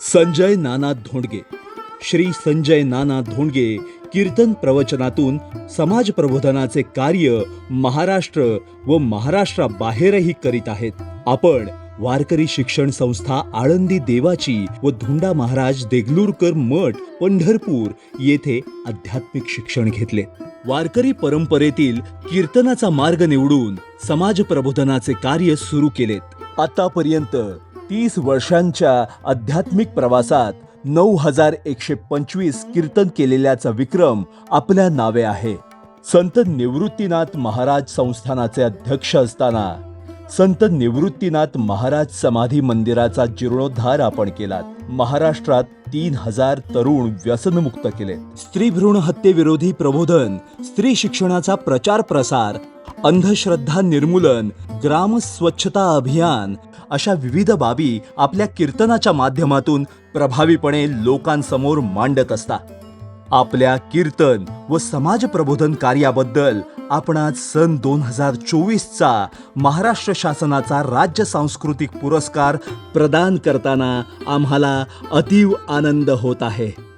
संजय नाना धोंडगे. श्री संजय नाना धोंडगे कीर्तन प्रवचनातून समाज प्रबोधनाचे कार्य महाराष्ट्र व महाराष्ट्राबाहेरही करीत आहेत. आपण वारकरी शिक्षण संस्था आळंदी देवाची व धुंडा महाराज देगलूरकर मठ पंढरपूर येथे आध्यात्मिक शिक्षण घेतले. वारकरी परंपरेतील कीर्तनाचा मार्ग निवडून समाज प्रबोधनाचे कार्य सुरू केलेत. आतापर्यंत तीस वर्षांच्या आध्यात्मिक प्रवासात नऊ हजार एकशे पंचवीस कीर्तन केलेल्याचा विक्रम आपल्या नावे आहे. संत निवृत्तीनाथ महाराज संस्थानाचे अध्यक्ष असताना संत निवृत्तीनाथ महाराज समाधी मंदिराचा जीर्णोद्धार आपण केलात. महाराष्ट्रात तीन हजार तरुण व्यसनमुक्त केले स्त्री भ्रूण हत्येविरोधी प्रबोधन स्त्री शिक्षणाचा प्रचार प्रसार अंधश्रद्धा निर्मूलन ग्राम स्वच्छता अभियान अशा विविध बाबी आपल्या कीर्तनाच्या माध्यमातून प्रभावीपणे लोकांसमोर मांडत असता आपल्या कीर्तन व समाज प्रबोधन कार्याबद्दल आपण आज सन दोन हजार चोवीसचा महाराष्ट्र शासनाचा राज्य सांस्कृतिक पुरस्कार प्रदान करताना आम्हाला अतीव आनंद होत आहे.